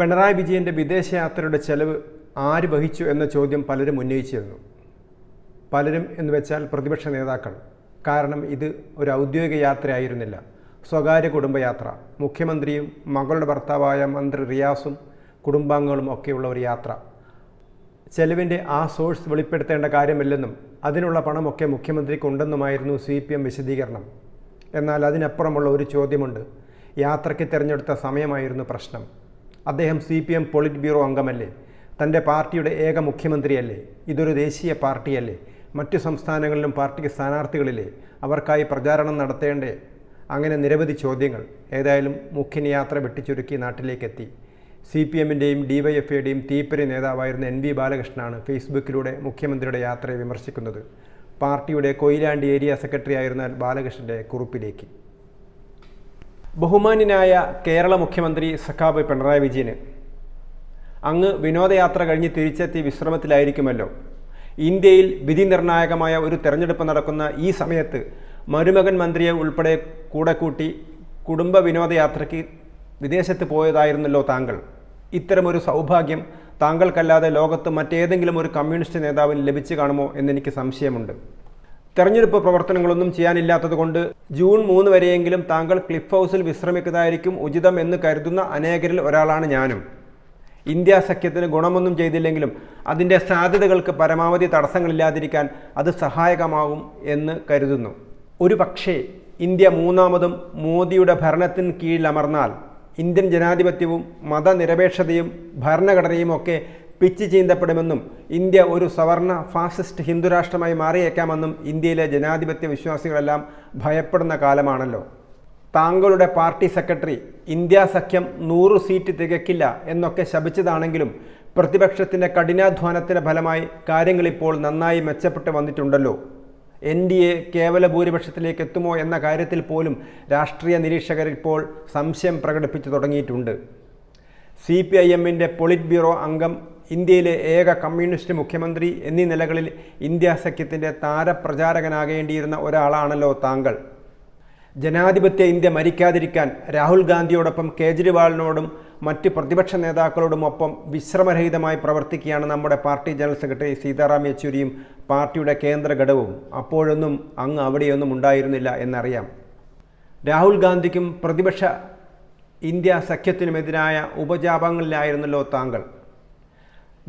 പിണറായി വിജയന്റെ വിദേശയാത്രയുടെ ചെലവ് ആര് വഹിച്ചു എന്ന ചോദ്യം പലരും ഉന്നയിച്ചിരുന്നു പലരും എന്ന് വെച്ചാൽ പ്രതിപക്ഷ നേതാക്കൾ. കാരണം ഇത് ഒരു ഔദ്യോഗിക യാത്രയായിരുന്നില്ല. സ്വകാര്യ കുടുംബയാത്ര. മുഖ്യമന്ത്രിയും മകളുടെ ഭർത്താവായ മന്ത്രി റിയാസും കുടുംബാംഗങ്ങളും ഒക്കെയുള്ള ഒരു യാത്ര. ചെലവിന്റെ ആ സോഴ്സ് വെളിപ്പെടുത്തേണ്ട കാര്യമില്ലെന്നും അതിനുള്ള പണമൊക്കെ മുഖ്യമന്ത്രിക്ക് ഉണ്ടെന്നുമായിരുന്നു സി പി എം വിശദീകരണം. എന്നാൽ അതിനപ്പുറമുള്ള ഒരു ചോദ്യമുണ്ട്. യാത്രയ്ക്ക് തിരഞ്ഞെടുത്ത സമയമായിരുന്നു പ്രശ്നം. അദ്ദേഹം C P M polit bureau അംഗമല്ലേ? തന്റെ പാർട്ടിയുടെ ഏക മുഖ്യമന്ത്രിയല്ലേ? ഇതൊരു ദേശീയ പാർട്ടിയല്ലേ? മറ്റു സംസ്ഥാനങ്ങളിലും പാർട്ടിക്ക് സ്ഥാനാർത്ഥികളില്ലേ? അവർക്കായി പ്രചാരണം നടത്തേണ്ടേ? അങ്ങനെ നിരവധി ചോദ്യങ്ങൾ. ഏതായാലും മുഖ്യൻ യാത്ര വെട്ടിച്ചുരുക്കി നാട്ടിലേക്കെത്തി. സി പി എമ്മിന്റെയും ഡി വൈ എഫ് ഐയുടെയും തീപ്പരി നേതാവായിരുന്ന എൻ വി ബാലകൃഷ്ണനാണ് ഫേസ്ബുക്കിലൂടെ മുഖ്യമന്ത്രിയുടെ യാത്രയെ വിമർശിക്കുന്നത്. പാർട്ടിയുടെ കൊയിലാണ്ടി ഏരിയ സെക്രട്ടറി ആയിരുന്ന ബാലകൃഷ്ണന്റെ കുറിപ്പിലേക്ക്. ബഹുമാന്യനായ കേരള മുഖ്യമന്ത്രി സഖാബ് പിണറായി വിജയന്. അങ്ങ് വിനോദയാത്ര കഴിഞ്ഞ് തിരിച്ചെത്തി വിശ്രമത്തിലായിരിക്കുമല്ലോ. ഇന്ത്യയിൽ വിധി നിർണായകമായ ഒരു തെരഞ്ഞെടുപ്പ് നടക്കുന്ന ഈ സമയത്ത് മരുമകൻ മന്ത്രിയെ ഉൾപ്പെടെ കൂടെ കൂട്ടി കുടുംബ വിനോദയാത്രയ്ക്ക് വിദേശത്ത് പോയതായിരുന്നല്ലോ താങ്കൾ. ഇത്തരമൊരു സൗഭാഗ്യം താങ്കൾക്കല്ലാതെ ലോകത്ത് മറ്റേതെങ്കിലും ഒരു കമ്മ്യൂണിസ്റ്റ് നേതാവിന് ലഭിച്ചു കാണുമോ എന്നെനിക്ക് സംശയമുണ്ട്. തെരഞ്ഞെടുപ്പ് പ്രവർത്തനങ്ങളൊന്നും ചെയ്യാനില്ലാത്തതുകൊണ്ട് ജൂൺ മൂന്ന് വരെയെങ്കിലും താങ്കൾ ക്ലിഫ് ഹൗസിൽ വിശ്രമിക്കുന്നതായിരിക്കും ഉചിതം എന്ന് കരുതുന്ന അനേകരിൽ ഒരാളാണ് ഞാനും. ഇന്ത്യ സഖ്യത്തിന് ഗുണമൊന്നും ചെയ്തില്ലെങ്കിലും അതിന്റെ സാധ്യതകൾക്ക് പരമാവധി തടസ്സങ്ങളില്ലാതിരിക്കാൻ അത് സഹായകമാകും എന്ന് കരുതുന്നു. ഒരു പക്ഷേ ഇന്ത്യ മൂന്നാമതും മോദിയുടെ ഭരണത്തിന് കീഴിലമർന്നാൽ ഇന്ത്യൻ ജനാധിപത്യവും മതനിരപേക്ഷതയും ഭരണഘടനയും ഒക്കെ പിച്ച് ചീന്തപ്പെടുമെന്നും ഇന്ത്യ ഒരു സവർണ ഫാസിസ്റ്റ് ഹിന്ദുരാഷ്ട്രമായി മാറിയേക്കാമെന്നും ഇന്ത്യയിലെ ജനാധിപത്യ വിശ്വാസികളെല്ലാം ഭയപ്പെടുന്ന കാലമാണല്ലോ. താങ്കളുടെ പാർട്ടി സെക്രട്ടറി ഇന്ത്യ സഖ്യം നൂറ് സീറ്റ് തികക്കില്ല എന്നൊക്കെ ശപിച്ചതാണെങ്കിലും പ്രതിപക്ഷത്തിന്റെ കഠിനാധ്വാനത്തിന്റെ ഫലമായി കാര്യങ്ങളിപ്പോൾ നന്നായി മെച്ചപ്പെട്ട് വന്നിട്ടുണ്ടല്ലോ. എൻ ഡി എ കേവല ഭൂരിപക്ഷത്തിലേക്ക് എത്തുമോ എന്ന കാര്യത്തിൽ പോലും രാഷ്ട്രീയ നിരീക്ഷകർ ഇപ്പോൾ സംശയം പ്രകടിപ്പിച്ചു തുടങ്ങിയിട്ടുണ്ട്. സി പി ഐ എമ്മിന്റെ പൊളിറ്റ് ബ്യൂറോ അംഗം ഇന്ത്യയിലെ ഏക കമ്മ്യൂണിസ്റ്റ് മുഖ്യമന്ത്രി എന്നീ നിലകളിൽ ഇന്ത്യ സഖ്യത്തിന്റെ താരപ്രചാരകനാകേണ്ടിയിരുന്ന ഒരാളാണല്ലോ താങ്കൾ. ജനാധിപത്യ ഇന്ത്യ മരിക്കാതിരിക്കാൻ രാഹുൽ ഗാന്ധിയോടൊപ്പം കേജ്രിവാളിനോടും മറ്റ് പ്രതിപക്ഷ നേതാക്കളോടുമൊപ്പം വിശ്രമരഹിതമായി പ്രവർത്തിക്കുകയാണ് നമ്മുടെ പാർട്ടി ജനറൽ സെക്രട്ടറി സീതാറാം യെച്ചൂരിയും പാർട്ടിയുടെ കേന്ദ്ര ഘടകവും. അപ്പോഴൊന്നും അങ്ങ് അവിടെയൊന്നും ഉണ്ടായിരുന്നില്ല എന്നറിയാം. രാഹുൽ ഗാന്ധിക്കും പ്രതിപക്ഷ ഇന്ത്യ സഖ്യത്തിനുമെതിരായ ഉപജാപങ്ങളിലായിരുന്നല്ലോ താങ്കൾ.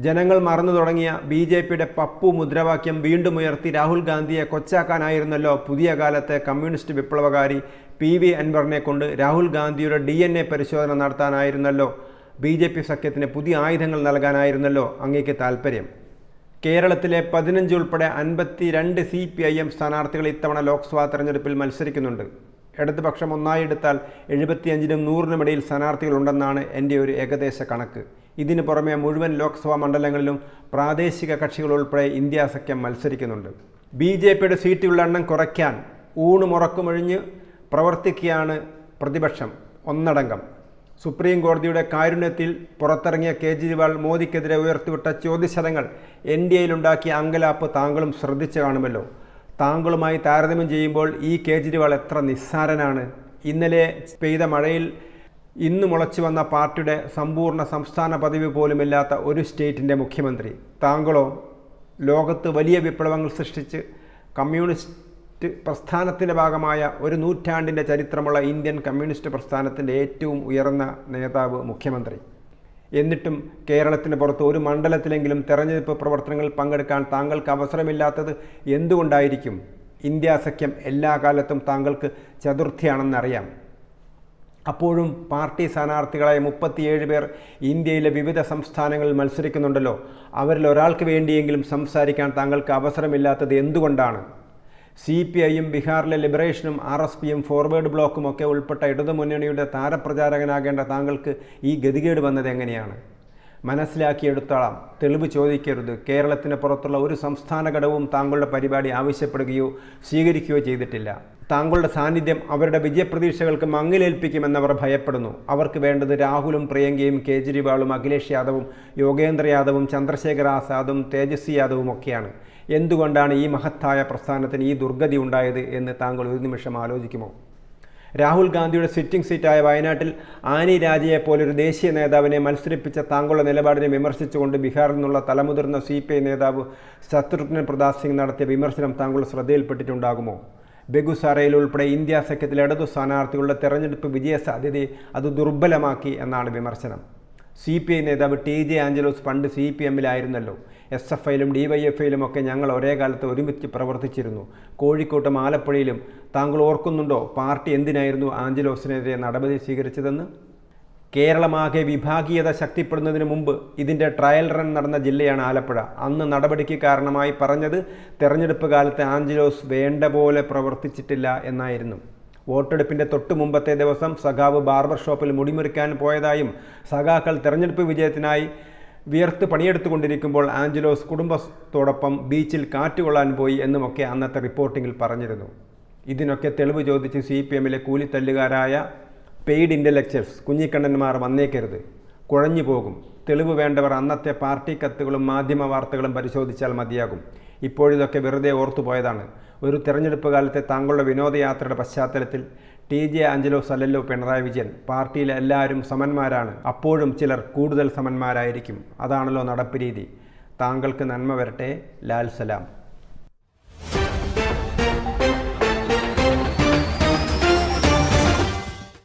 ജനങ്ങൾ മറന്നു തുടങ്ങിയ ബി ജെ പിയുടെ പപ്പു മുദ്രാവാക്യം വീണ്ടും ഉയർത്തി രാഹുൽ ഗാന്ധിയെ കൊച്ചാക്കാനായിരുന്നല്ലോ പുതിയ കാലത്തെ കമ്മ്യൂണിസ്റ്റ് വിപ്ലവകാരി പി വി അൻവറിനെ കൊണ്ട് രാഹുൽ ഗാന്ധിയുടെ ഡി എൻ എ പരിശോധന നടത്താനായിരുന്നല്ലോ. ബി ജെ പി സഖ്യത്തിന് പുതിയ ആയുധങ്ങൾ നൽകാനായിരുന്നല്ലോ അങ്ങേക്ക് താൽപ്പര്യം. കേരളത്തിലെ പതിനഞ്ച് ഉൾപ്പെടെ അൻപത്തി രണ്ട് സി പി ഐ എം സ്ഥാനാർത്ഥികൾ ഇത്തവണ ലോക്സഭാ തെരഞ്ഞെടുപ്പിൽ മത്സരിക്കുന്നുണ്ട്. ഇടതുപക്ഷം ഒന്നായി എടുത്താൽ എഴുപത്തിയഞ്ചിനും നൂറിനും ഇടയിൽ സ്ഥാനാർത്ഥികളുണ്ടെന്നാണ് എന്റെ ഒരു ഏകദേശ കണക്ക്. ഇതിനു പുറമെ മുഴുവൻ ലോക്സഭാ മണ്ഡലങ്ങളിലും പ്രാദേശിക കക്ഷികൾ ഉൾപ്പെടെ ഇന്ത്യ സഖ്യം മത്സരിക്കുന്നുണ്ട്. ബി ജെ പിയുടെ സീറ്റുകളുടെ എണ്ണം കുറയ്ക്കാൻ ഊണുമുറക്കുമൊഴിഞ്ഞ് പ്രവർത്തിക്കുകയാണ് പ്രതിപക്ഷം ഒന്നടങ്കം. സുപ്രീം കോടതിയുടെ കാരുണ്യത്തിൽ പുറത്തിറങ്ങിയ കേജ്രിവാൾ മോദിക്കെതിരെ ഉയർത്തിവിട്ട ചോദ്യശലങ്ങൾ എൻ ഡി എയിലുണ്ടാക്കിയ അങ്കലാപ്പ് താങ്കളും ശ്രദ്ധിച്ചു കാണുമല്ലോ. താങ്കളുമായി താരതമ്യം ചെയ്യുമ്പോൾ ഈ കേജ്രിവാൾ എത്ര നിസ്സാരനാണ്. ഇന്നലെ പെയ്ത മഴയിൽ ഇന്ന് മുളച്ചു വന്ന പാർട്ടിയുടെ സമ്പൂർണ സംസ്ഥാന പദവി പോലുമില്ലാത്ത ഒരു സ്റ്റേറ്റിന്റെ മുഖ്യമന്ത്രി. താങ്കളോ ലോകത്ത് വലിയ വിപ്ലവങ്ങൾ സൃഷ്ടിച്ച് കമ്മ്യൂണിസ്റ്റ് പ്രസ്ഥാനത്തിന്റെ ഭാഗമായ ഒരു നൂറ്റാണ്ടിന്റെ ചരിത്രമുള്ള ഇന്ത്യൻ കമ്മ്യൂണിസ്റ്റ് പ്രസ്ഥാനത്തിന്റെ ഏറ്റവും ഉയർന്ന നേതാവ് മുഖ്യമന്ത്രി. എന്നിട്ടും കേരളത്തിന് പുറത്ത് ഒരു മണ്ഡലത്തിലെങ്കിലും തെരഞ്ഞെടുപ്പ് പ്രവർത്തനങ്ങളിൽ പങ്കെടുക്കാൻ താങ്കൾക്ക് അവസരമില്ലാത്തത് എന്തുകൊണ്ടായിരിക്കും? ഇന്ത്യ സഖ്യം എല്ലാ കാലത്തും താങ്കൾക്ക് ചതുർത്ഥിയാണെന്നറിയാം. അപ്പോഴും പാർട്ടി സ്ഥാനാർത്ഥികളായ മുപ്പത്തിയേഴ് പേർ ഇന്ത്യയിലെ വിവിധ സംസ്ഥാനങ്ങളിൽ മത്സരിക്കുന്നുണ്ടല്ലോ. അവരിൽ ഒരാൾക്ക് വേണ്ടിയെങ്കിലും സംസാരിക്കാൻ താങ്കൾക്ക് അവസരമില്ലാത്തത് എന്തുകൊണ്ടാണ്? സി പി ഐയും ബീഹാറിലെ ലിബറേഷനും ആർ എസ് പിയും ഫോർവേഡ് ബ്ലോക്കും ഒക്കെ ഉൾപ്പെട്ട ഇടതുമുന്നണിയുടെ താരപ്രചാരകനാകേണ്ട താങ്കൾക്ക് ഈ ഗതികേട് വന്നത് എങ്ങനെയാണ്? മനസ്സിലാക്കിയെടുത്തോളാം. തെളിവ് ചോദിക്കരുത്. കേരളത്തിന് പുറത്തുള്ള ഒരു സംസ്ഥാന ഘടകവും താങ്കളുടെ പരിപാടി ആവശ്യപ്പെടുകയോ സ്വീകരിക്കുകയോ ചെയ്തിട്ടില്ല. താങ്കളുടെ സാന്നിധ്യം അവരുടെ വിജയപ്രതീക്ഷകൾക്ക് മങ്ങിലേൽപ്പിക്കുമെന്നവർ ഭയപ്പെടുന്നു. അവർക്ക് വേണ്ടത് രാഹുലും പ്രിയങ്കയും കേജ്രിവാളും അഖിലേഷ് യാദവും യോഗേന്ദ്ര യാദവും ചന്ദ്രശേഖർ ആസാദും തേജസ്വി യാദവും ഒക്കെയാണ്. എന്തുകൊണ്ടാണ് ഈ മഹത്തായ പ്രസ്ഥാനത്തിന് ഈ ദുർഗതി ഉണ്ടായത് എന്ന് താങ്കൾ ഒരു നിമിഷം ആലോചിക്കുമോ? രാഹുൽ ഗാന്ധിയുടെ സിറ്റിംഗ് സീറ്റായ വയനാട്ടിൽ ആനി രാജയെ പോലൊരു ദേശീയ നേതാവിനെ മത്സരിപ്പിച്ച താങ്കളുടെ നിലപാടിനെ വിമർശിച്ചുകൊണ്ട് ബീഹാറിൽ നിന്നുള്ള തലമുതിർന്ന സി പി ഐ നേതാവ് ശത്രുഘ്നൻ പ്രതാപ് സിംഗ് നടത്തിയ വിമർശനം താങ്കളുടെ ശ്രദ്ധയിൽപ്പെട്ടിട്ടുണ്ടാകുമോ? ബെഗുസാറയിൽ ഉൾപ്പെടെ ഇന്ത്യ സഖ്യത്തിലെ ഇടതു സ്ഥാനാർത്ഥികളുടെ തെരഞ്ഞെടുപ്പ് വിജയ സാധ്യതയെ അത് ദുർബലമാക്കി എന്നാണ് വിമർശനം. സി പി ഐ നേതാവ് ടി ജെ ആഞ്ചലോസ് പണ്ട് സി പി എമ്മിലായിരുന്നല്ലോ. എസ് എഫ് ഐയിലും ഡി വൈ എഫ് ഐയിലും ഒക്കെ ഞങ്ങൾ ഒരേ കാലത്ത് ഒരുമിച്ച് പ്രവർത്തിച്ചിരുന്നു. കോഴിക്കോട്ടും ആലപ്പുഴയിലും താങ്കൾ ഓർക്കുന്നുണ്ടോ പാർട്ടി എന്തിനായിരുന്നു ആഞ്ചലോസിനെതിരെ നടപടി സ്വീകരിച്ചതെന്ന്? കേരളമാകെ വിഭാഗീയത ശക്തിപ്പെടുന്നതിന് മുമ്പ് ഇതിന്റെ ട്രയൽ റൺ നടന്ന ജില്ലയാണ് ആലപ്പുഴ. അന്ന് നടപടിക്ക് കാരണമായി പറഞ്ഞത് തെരഞ്ഞെടുപ്പ് കാലത്ത് ആഞ്ചലോസ് വേണ്ട പോലെ പ്രവർത്തിച്ചിട്ടില്ല എന്നായിരുന്നു. വോട്ടെടുപ്പിന്റെ തൊട്ടു മുമ്പത്തെ ദിവസം സഖാവ് ബാർബർ ഷോപ്പിൽ മുടിമുറിക്കാൻ പോയതായും സഖാക്കൾ തെരഞ്ഞെടുപ്പ് വിജയത്തിനായി വിയർത്ത് പണിയെടുത്തുകൊണ്ടിരിക്കുമ്പോൾ ആഞ്ചലോസ് കുടുംബത്തോടൊപ്പം ബീച്ചിൽ കാറ്റുകൊള്ളാൻ പോയി എന്നുമൊക്കെ അന്നത്തെ റിപ്പോർട്ടിങ്ങിൽ പറഞ്ഞിരുന്നു. ഇതിനൊക്കെ തെളിവ് ചോദിച്ച് സി പി എമ്മിലെ കൂലിത്തല്ലുകാരായ പെയ്ഡ് ഇന്റലക്ച്വൽസ് കുഞ്ഞിക്കണ്ണന്മാർ വന്നേക്കരുത്. കുഴഞ്ഞു പോകും തെളിവ് വേണ്ടവർ അന്നത്തെ പാർട്ടി കത്തുകളും മാധ്യമ വാർത്തകളും പരിശോധിച്ചാൽ മതിയാകും. ഇപ്പോഴിതൊക്കെ വെറുതെ ഓർത്തുപോയതാണ് ഒരു തിരഞ്ഞെടുപ്പ് കാലത്തെ താങ്കളുടെ വിനോദയാത്രയുടെ പശ്ചാത്തലത്തിൽ ടി ജെ ആഞ്ചലോസ് അല്ലല്ലോ പിണറായി വിജയൻ. പാർട്ടിയിലെ എല്ലാവരും സമന്മാരാണ്. അപ്പോഴും ചിലർ കൂടുതൽ സമന്മാരായിരിക്കും. അതാണല്ലോ നടപ്പ് രീതി. താങ്കൾക്ക് നന്മ വരട്ടെ. ലാൽ സലാം.